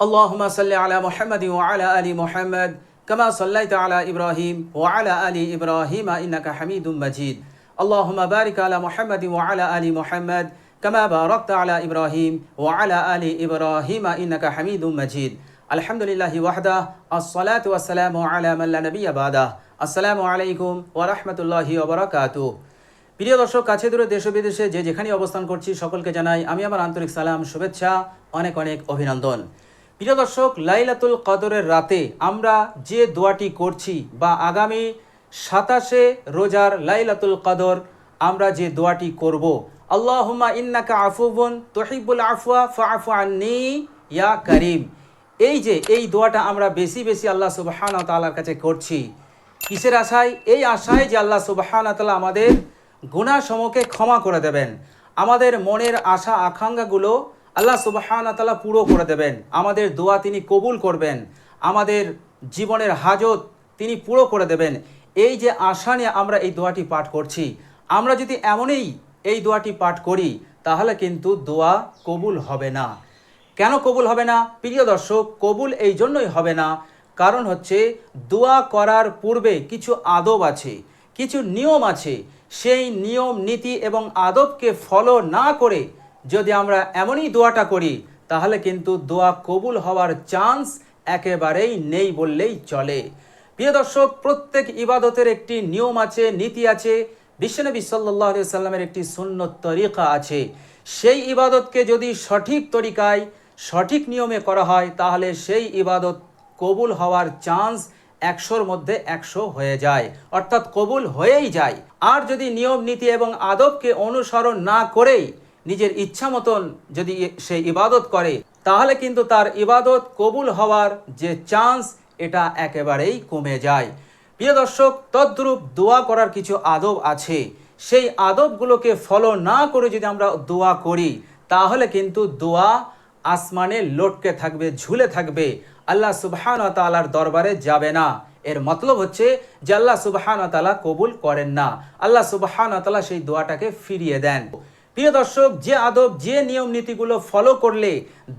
اللهم صل على محمد وعلى ال محمد كما صليت على ابراهيم وعلى ال ابراهيم انك حميد مجيد اللهم بارك على محمد وعلى ال محمد كما باركت على ابراهيم وعلى ال ابراهيم انك حميد مجيد الحمد لله وحده الصلاه والسلام على من لا نبي بعده السلام عليكم ورحمه الله وبركاته প্রিয় দর্শক কাছে দূরে দেশ ও বিদেশে যে যেখানে অবস্থান করছি সকলকে জানাই আমি আমার আন্তরিক সালাম শুভেচ্ছা অনেক অনেক অভিনন্দন প্রিয় দর্শক, লাইলাতুল কদরের রাতে আমরা যে দোয়াটি করছি বা আগামী সাতাশে রোজার লাইলাতুল কদর আমরা যে দোয়াটি করব। আল্লাহুম্মা ইন্নাকা আফুবুন তহিবুল আফওয়া ফাফু আন্নি ইয়া করিম। এই যে, এই দোয়াটা আমরা বেশি বেশি আল্লাহ সুবহানাহু ওয়া তাআলার কাছে করছি। কিসের আশায়? এই আশায় যে আল্লাহ সুবহানাহু ওয়া তাআলা আমাদের গুণাসমূহকে ক্ষমা করে দেবেন। আমাদের মনের আশা, আকাঙ্ক্ষাগুলো আল্লাহ সুবহানাহু ওয়া তাআলা পুরো করে দেবেন। আমাদের দোয়া তিনি কবুল করবেন। আমাদের জীবনের হাজত তিনি পুরো করে দেবেন। এই যে আশা নিয়ে আমরা এই দোয়াটি পাঠ করছি, আমরা যদি এমনই এই দোয়াটি পাঠ করি, তাহলে কিন্তু দোয়া কবুল হবে না। কেন কবুল হবে না? প্রিয় দর্শক, কবুল এই জন্যই হবে না। কারণ হচ্ছে দোয়া করার পূর্বে কিছু আদব আছে, কিছু নিয়ম আছে। সেই নিয়ম, নীতি এবং আদবকে ফলো না করে যদি আমরা এমনই দোয়াটা করি, তাহলে কিন্তু দোয়া কবুল হওয়ার চান্স একেবারেই নেই বললেই চলে। প্রিয় দর্শক, প্রত্যেক ইবাদতের একটি নিয়ম আছে, নীতি আছে, বিশ্বনবী সাল্লাহ সাল্লামের একটি শূন্য তরিকা আছে। সেই ইবাদতকে যদি সঠিক তরিকায়, সঠিক নিয়মে করা হয়, তাহলে সেই ইবাদত কবুল হওয়ার চান্স একশোর মধ্যে একশো হয়ে যায়, অর্থাৎ কবুল হয়েই যায়। আর যদি নিয়ম, নীতি এবং আদবকে অনুসরণ না করেই নিজের ইচ্ছা মতন যদি সে ইবাদত করে, তাহলে কিন্তু তার ইবাদত কবুল হওয়ার যে চান্স, এটা একেবারেই কমে যায়। প্রিয় দর্শক, তদ্রূপ দোয়া করার কিছু আদব আছে। সেই আদবগুলোকে ফলো না করে যদি আমরা দোয়া করি, তাহলে কিন্তু দোয়া আসমানে লটকে থাকবে, ঝুলে থাকবে। আল্লাহ সুবহান তালার দরবারে যাবে না। এর মতলব হচ্ছে যে আল্লাহ সুবহান তালা কবুল করেন না। আল্লাহ সুবহান তালা সেই দোয়াটাকে ফিরিয়ে দেন। প্রিয় দর্শক, যে আদব, যে নিয়ম নীতিগুলো ফলো করলে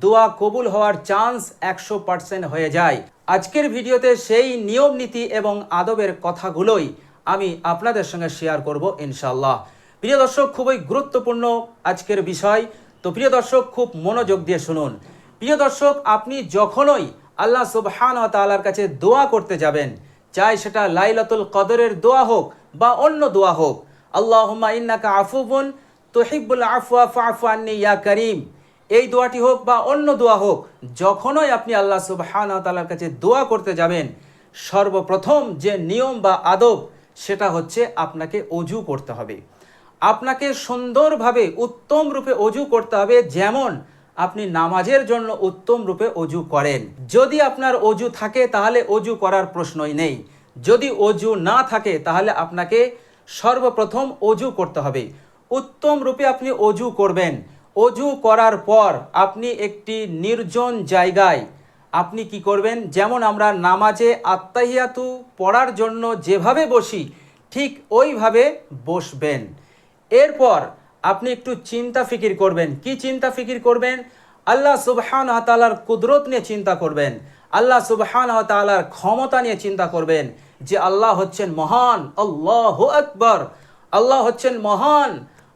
দোয়া কবুল হওয়ার চান্স একশো পার্সেন্ট হয়ে যায়। আজকের ভিডিওতে সেই নিয়ম নীতি এবং আদবের কথাগুলোই আমি আপনাদের সঙ্গে শেয়ার করব ইনশাল্লাহ প্রিয় দর্শক, খুবই গুরুত্বপূর্ণ আজকের বিষয়। তো প্রিয় দর্শক, খুব মনোযোগ দিয়ে শুনুন। প্রিয় দর্শক, আপনি যখনই আল্লাহ সুবহান তালার কাছে দোয়া করতে যাবেন, চাই সেটা লাইলাতুল কদরের দোয়া হোক বা অন্য দোয়া হোক আল্লাহ ইন্নাকা আফুবুন তোহিবুল আফওয়া ফাফু আন্নি, ইয়া করিম। এই দোয়াটি হোক বা অন্য দোয়া হোক, যখনই আপনি আল্লাহ সুবহান তালার কাছে দোয়া করতে যাবেন, সর্বপ্রথম যে নিয়ম বা আদব, সেটা হচ্ছে আপনাকে অজু করতে হবে। আপনাকে সুন্দরভাবে উত্তম রূপে অজু করতে হবে, যেমন আপনি নামাজের জন্য উত্তম রূপে অজু করেন। যদি আপনার অজু থাকে, তাহলে অজু করার প্রশ্নই নেই। যদি অজু না থাকে, তাহলে আপনাকে সর্বপ্রথম অজু করতে হবে। উত্তম রূপে আপনি অজু করবেন। অজু করার পর আপনি একটি নির্জন জায়গায় আপনি কি করবেন? যেমন আমরা নামাজে আত্মাহিয়াতু পড়ার জন্য যেভাবে বসি, ঠিক ওইভাবে বসবেন। এরপর আপনি একটু চিন্তা ফিকির করবেন। কি চিন্তা ফিকির করবেন? আল্লাহ সুবহান তালার কুদরত নিয়ে চিন্তা করবেন। আল্লাহ সুবহান তালার ক্ষমতা নিয়ে চিন্তা করবেন যে আল্লাহ হচ্ছেন মহান, আল্লাহ আকবর। আল্লাহ হচ্ছেন মহান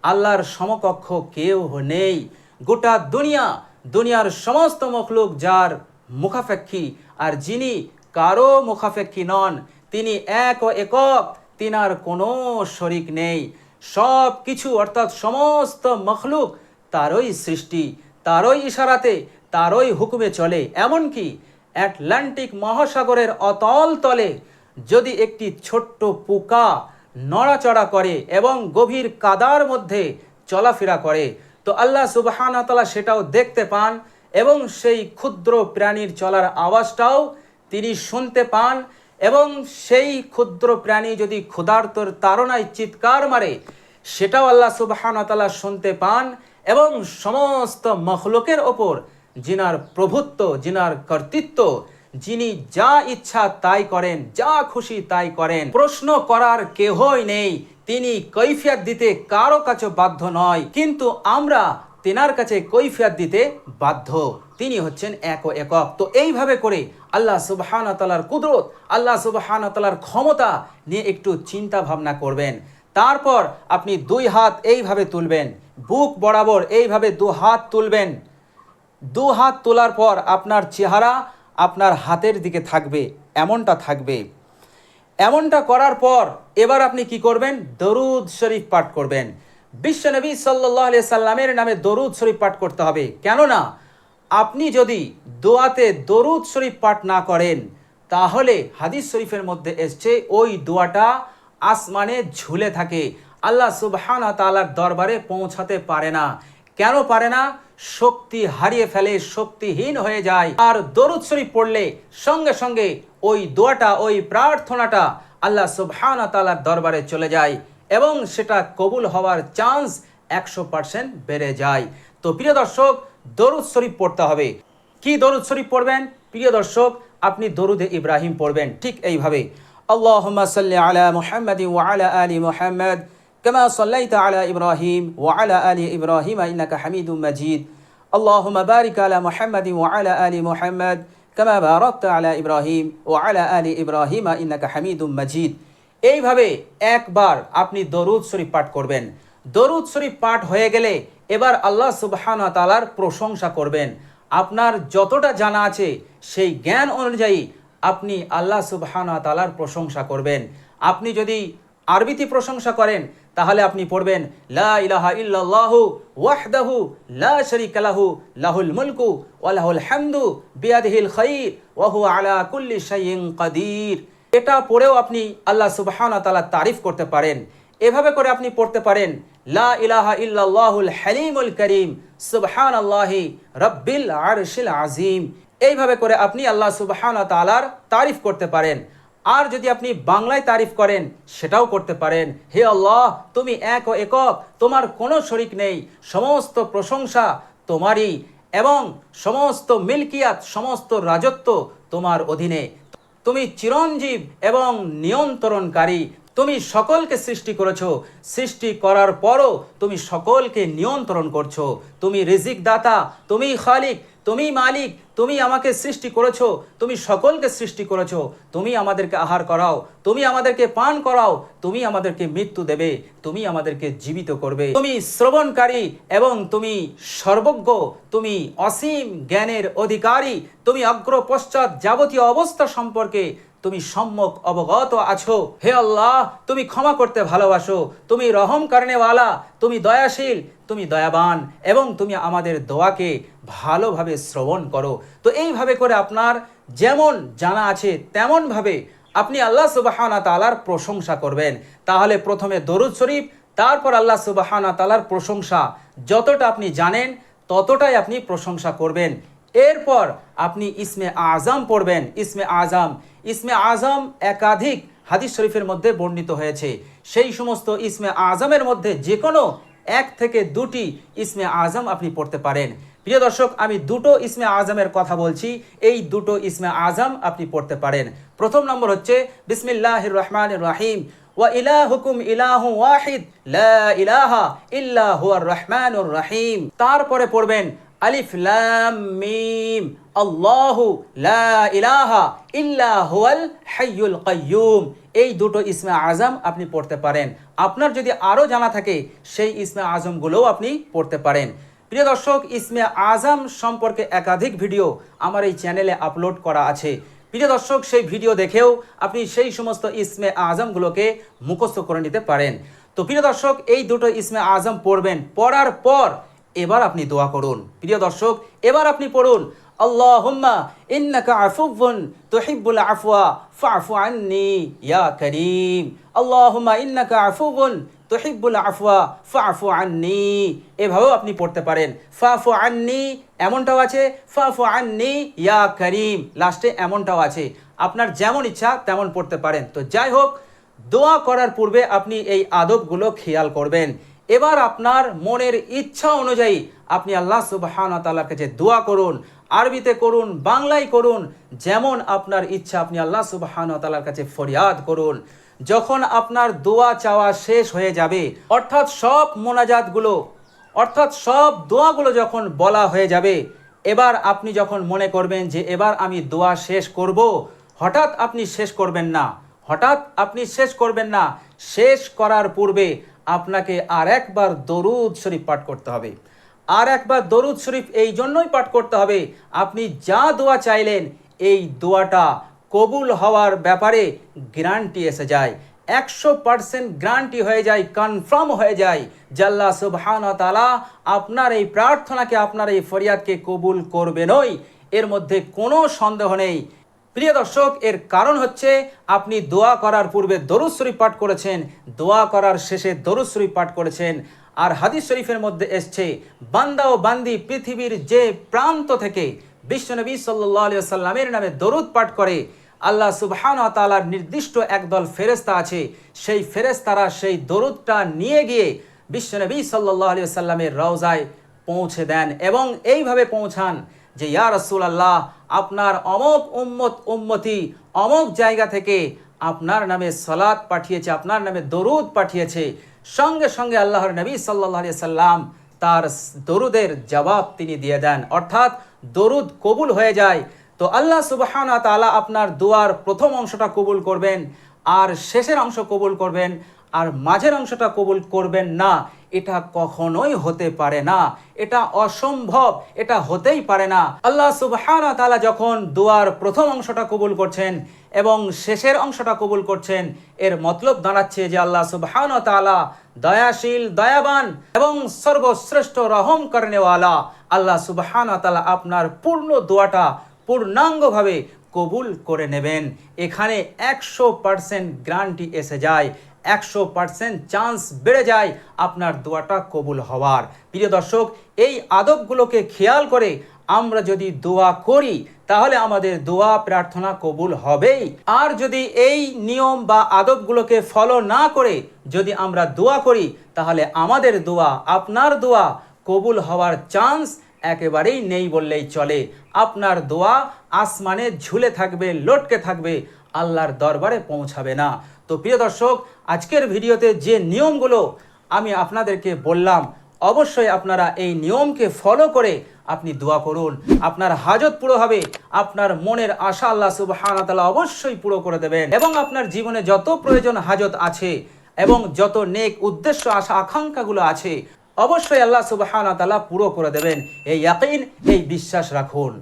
আল্লাহর সমকক্ষ কেউ নেই। গোটা দুনিয়া, দুনিয়ার সমস্ত মখলুক যার মুখাফেক্ষী আর যিনি কারও মুখাপেক্ষী নন, তিনি এক ও একক, তিনার কোনো শরিক নেই। সব কিছু অর্থাৎ সমস্ত মখলুক তারই সৃষ্টি, তারই ইশারাতে, তারই হুকুমে চলে। এমনকি অ্যাটলান্টিক মহাসাগরের অতল তলে যদি একটি ছোট্ট পোকা নড়াচড়া করে এবং গভীর কাদার মধ্যে চলাফেরা করে। তো আল্লাহ সুবাহান তালা সেটাও দেখতে পান এবং সেই ক্ষুদ্র প্রাণীর চলার আওয়াজটাও তিনি শুনতে পান এবং সেই ক্ষুদ্র প্রাণী যদি ক্ষুধার্তর তাড়নায় চিৎকার মারে, সেটাও আল্লাহ সুবাহান তালা শুনতে পান এবং সমস্ত মখলুকের ওপর, যিনার প্রভুত্ব, যিনার কর্তৃত্ব যিনি যা ইচ্ছা তাই করেন, যা খুশি তাই করেন। প্রশ্ন করার কেহই নেই, তিনি কৈফিয়াত দিতে কারও কাছে বাধ্য নয়। কিন্তু আমরা তেনার কাছে কৈফিয়াত দিতে বাধ্য। তিনি হচ্ছেন এক ও একক। তো এইভাবে করে আল্লাহ সুবহান তালার কুদরত, আল্লাহ সুবহান তালার ক্ষমতা নিয়ে একটু চিন্তা ভাবনা করবেন। তারপর আপনি দুই হাত এইভাবে তুলবেন, বুক বরাবর এইভাবে দু হাত তুলবেন। দু হাত তোলার পর আপনার চেহারা আপনার হাতের দিকে থাকবে, এমনটা থাকবে। এমনটা করার পর এবার আপনি কি করবেন? দরুদ শরীফ পাঠ করবেন। বিশ্বনবী সাল্লাহ সাল্লামের নামে দরুদ শরীফ পাঠ করতে হবে। কেননা, আপনি যদি দোয়াতে দরুদ শরীফ পাঠ না করেন, তাহলে হাদিস শরীফের মধ্যে এসছে, ওই দোয়াটা আসমানে ঝুলে থাকে। আল্লাহ সুবহান তালার দরবারে পৌঁছাতে পারে না। কেন পারে না? শক্তি হারিয়ে ফেলে, শক্তিহীন হয়ে যায়। আর দরুদ শরীফ পড়লে সঙ্গে সঙ্গে ওই দোয়াটা, ওই প্রার্থনাটা আল্লাহ সুবহানা তালার দরবারে চলে যায় এবং সেটা কবুল হওয়ার চান্স একশো পার্সেন্ট বেড়ে যায়। তো প্রিয় দর্শক, দরুদ শরীফ পড়তে হবে। কি দরুদ শরীফ পড়বেন? প্রিয় দর্শক, আপনি দরুদে ইব্রাহিম পড়বেন ঠিক এইভাবে। আল্লাহুম্মা সাল্লি আলা মুহাম্মাদিন ওয়া আলা আলি মুহাম্মাদ كما صليت على إبراهيم وعلى آل إبراهيم إنك حميد مجيد اللهم بارك على محمد وعلى آل محمد كما باركت على إبراهيم وعلى آل إبراهيم إنك حميد مجيد এইভাবে একবার আপনি দরুদ শরীফ পাঠ করবেন দরুদ শরীফ পাঠ হয়ে গেলে এবার আল্লাহ সুবহানা তালার প্রশংসা করবেন আপনার যতটা জানা আছে সেই জ্ঞান অনুযায়ী আপনি আল্লাহ সুবহানা তালার প্রশংসা করবেন আপনি যদি আরবিতে প্রশংসা করেন তাহলে আপনি পড়বেন, লা ইলাহা লা লাহুল মুলকু আলা কুল্লি কাদির। এটা পড়েও আপনি আল্লাহ সুবহানাহু তাআলা তারিফ করতে পারেন। এভাবে করে আপনি পড়তে পারেন, লা ইলাহা ইল্লাল্লাহুল হালিমুল করিম, সুবহানাল্লাহি রাব্বিল আরশিল আজিম এইভাবে করে আপনি আল্লাহ সুবহানাহু তাআলার তারিফ করতে পারেন। আর যদি আপনি বাংলায় তারিফ করেন, সেটাও করতে পারেন। হে আল্লাহ, তুমি এক ও একক, তোমার কোনো শরিক নেই। সমস্ত প্রশংসা তোমারই এবং সমস্ত মিল্কিয়াত, সমস্ত রাজত্ব তোমার অধীনে। তুমি চিরঞ্জীব এবং নিয়ন্ত্রণকারী। তুমি সকলকে সৃষ্টি করেছ। সৃষ্টি করার পরও তুমি সকলকে নিয়ন্ত্রণ করছ। তুমি রিজিক দাতা তুমি খালিক, তুমি মালিক, তুমি আমাকে সৃষ্টি করেছ। তুমি সকলকে সৃষ্টি করেছ। তুমি আমাদেরকে আহার করাও। তুমি আমাদেরকে পান করাও। তুমি আমাদেরকে মৃত্যু দেবে। তুমি আমাদেরকে জীবিত করবে। তুমি শ্রবণকারী এবং তুমি সর্বজ্ঞ। তুমি অসীম জ্ঞানের অধিকারী। তুমি অগ্র পশ্চাৎ যাবতীয় অবস্থা সম্পর্কে তুমি সম্যক অবগত আছো। হে আল্লাহ, তুমি ক্ষমা করতে ভালোবাসো। তুমি রহম কারণেওয়ালা, তুমি দয়াশীল, তুমি দয়াবান এবং তুমি আমাদের দোয়াকে ভালোভাবে শ্রবণ করো। তো এইভাবে করে আপনার যেমন জানা আছে তেমনভাবে আপনি আল্লাহ সুবাহানা তালার প্রশংসা করবেন। তাহলে প্রথমে দরুদ শরীফ, তারপর আল্লাহ সুবাহানা তালার প্রশংসা। যতটা আপনি জানেন, ততটাই আপনি প্রশংসা করবেন। এরপর আপনি ইসমে আজম পড়বেন। ইসমে আজম ইসমে আজম একাধিক হাদিস শরীফের মধ্যে বর্ণিত হয়েছে। সেই সমস্ত ইসমে আজমের মধ্যে যে কোনো এক থেকে দুটি ইসমে আজম আপনি পড়তে পারেন। প্রিয় দর্শক, আমি দুটো ইসমে আজমের কথা বলছি। এই দুটো ইসমে আজম আপনি পড়তে পারেন। প্রথম নম্বর হচ্ছে বিসমিল্লাহ রহমান রাহিম। ওয়া ইলাহুকুম ইলাহু ওয়াহিদ। লা ইলাহা ইল্লা হুয়ার রহমানুর রাহিম। তারপরে পড়বেন আলিফ লাম মিম। আল্লাহু লা ইলাহা ইল্লা হুয়াল হাইয়ুল কাইয়ুম। এই দুটো ইসমে আজম আপনি পড়তে পারেন। আপনার যদি আরও জানা থাকে, সেই ইসমে আজমগুলোও আপনি পড়তে পারেন। প্রিয় দর্শক, ইসমে আজম সম্পর্কে একাধিক ভিডিও আমার এই চ্যানেলে আপলোড করা আছে। প্রিয় দর্শক, সেই ভিডিও দেখেও আপনি সেই সমস্ত ইসমে আজমগুলোকে মুখস্থ করে নিতে পারেন। তো প্রিয় দর্শক, এই দুটো ইসমে আজম পড়বেন, পড়ার পর এবার আপনি দোয়া করুন। প্রিয় দর্শক, এবার আপনি পড়ুন, আল্লাহুম্মা ইন্নাকা আফুবুন তুহিব্বুল আফওয়া, ফাফু আন্নি, ইয়া করিম। আল্লাহুম্মা ইন্নাকা আফুবুন তুহিব্বুল আফওয়া, ফাফু আন্নি। এভাবেও আপনি পড়তে পারেন। ফাফু আন্নি, এমনটাও আছে, ফাফু আন্নি, ইয়া করিম। লাস্টে এমনটাও আছে। আপনার যেমন ইচ্ছা তেমন পড়তে পারেন। তো যাই হোক, দোয়া করার পূর্বে আপনি এই আদবগুলো খেয়াল করবেন। এবার আপনার মনের ইচ্ছা অনুযায়ী আপনি আল্লাহ সুবাহান তাল্লার কাছে দোয়া করুন, আরবিতে করুন, বাংলায় করুন, যেমন আপনার ইচ্ছা আপনি আল্লাহ সুবাহান তাল্লার কাছে ফরিয়াদ করুন। যখন আপনার দোয়া চাওয়া শেষ হয়ে যাবে, অর্থাৎ সব মোনাজাতগুলো, অর্থাৎ সব দোয়াগুলো যখন বলা হয়ে যাবে, এবার আপনি যখন মনে করবেন যে এবার আমি দোয়া শেষ করব, হঠাৎ আপনি শেষ করবেন না, হঠাৎ আপনি শেষ করবেন না, শেষ করার পূর্বে আপনাকে আর একবার দরুদ শরীফ পাঠ করতে হবে। আর একবার দরুদ শরীফ এই জন্যই পাঠ করতে হবে, আপনি যা দোয়া চাইলেন, এই দোয়াটা কবুল হওয়ার ব্যাপারে গ্যারান্টি এসে যায়। একশো পার্সেন্ট গ্যারান্টি হয়ে যায় কনফার্ম হয়ে যায় জাল্লা সুবহান তালা আপনার এই প্রার্থনাকে, আপনার এই ফরিয়াদকে কবুল করবেনই এর মধ্যে কোনো সন্দেহ নেই প্রিয় দর্শক, এর কারণ হচ্ছে আপনি দোয়া করার পূর্বে দরুদ শরীফ পাঠ করেছেন, দোয়া করার শেষে দরুদ শরীফ পাঠ করেছেন, আর হাদিস শরীফের মধ্যে এসছে, বান্দা ও বান্দি পৃথিবীর যে প্রান্ত থেকে বিশ্বনবী আলিয়া সাল্লামের নামে দরুদ পাঠ করে, আল্লাহ সুবহান তালার নির্দিষ্ট একদল ফেরেস্তা আছে, সেই ফেরেস্তারা সেই দরুদটা নিয়ে গিয়ে বিশ্বনবী সাল্লাহ আলিয়া সাল্লামের রওজায় পৌঁছে দেন এবং এইভাবে পৌঁছান। যে, ইয়া রসুল আল্লাহ আপনার অমক উম্মত উম্মতি অমক জায়গা থেকে আপনার নামে সলাৎ পাঠিয়েছে, আপনার নামে দরুদ পাঠিয়েছে। সঙ্গে সঙ্গে আল্লাহর নবী সাল্লাহ সাল্লাম তার দরুদের জবাব তিনি দিয়ে দেন। অর্থাৎ দরুদ কবুল হয়ে যায়। তো আল্লাহ সুবাহান তালা আপনার দুয়ার প্রথম অংশটা কবুল করবেন, আর শেষের অংশ কবুল করবেন, আর মাঝের অংশটা কবুল করবেন না। এটা কখনোই হতে পারে না। এটা অসম্ভব, এটা হতেই পারে না। আল্লাহ সুবহান তালা যখন দুয়ার প্রথম অংশটা কবুল করছেন এবং শেষের অংশটা কবুল করছেন, এর মতলব দাঁড়াচ্ছে যে আল্লাহ সুবহান তালা দয়াশীল, দয়াবান এবং সর্বশ্রেষ্ঠ রহম করেনেওয়ালা আল্লাহ সুবহান তালা আপনার পূর্ণ দোয়াটা পূর্ণাঙ্গভাবে কবুল করে নেবেন। এখানে একশো পার্সেন্ট গ্রান্টি এসে যায়। একশো পার্সেন্ট চান্স বেড়ে যায় আপনার দোয়াটা কবুল হওয়ার। প্রিয় দর্শক, এই আদবগুলোকে খেয়াল করে আমরা যদি দোয়া করি, তাহলে আমাদের দোয়া প্রার্থনা কবুল হবেই। আর যদি এই নিয়ম বা আদবগুলোকে ফলো না করে যদি আমরা দোয়া করি, তাহলে আমাদের দোয়া, আপনার দোয়া কবুল হওয়ার চান্স একেবারেই নেই বললেই চলে। আপনার দোয়া আসমানে ঝুলে থাকবে, লটকে থাকবে, আল্লাহর দরবারে পৌঁছাবে না। তো প্রিয় দর্শক, আজকের ভিডিওতে যে নিয়মগুলো আমি আপনাদেরকে বললাম, অবশ্যই আপনারা এই নিয়মকে ফলো করে আপনি দোয়া করুন। আপনার হাজত পুরো হবে, আপনার মনের আশা আল্লাহ সুবহান তাআলা অবশ্যই পুরো করে দেবেন এবং আপনার জীবনে যত প্রয়োজন হাজত আছে এবং যত নেক উদ্দেশ্য, আশা, আকাঙ্ক্ষাগুলো আছে, অবশ্যই আল্লাহ সুবহান তাআলা পুরো করে দেবেন। এই এই বিশ্বাস রাখুন।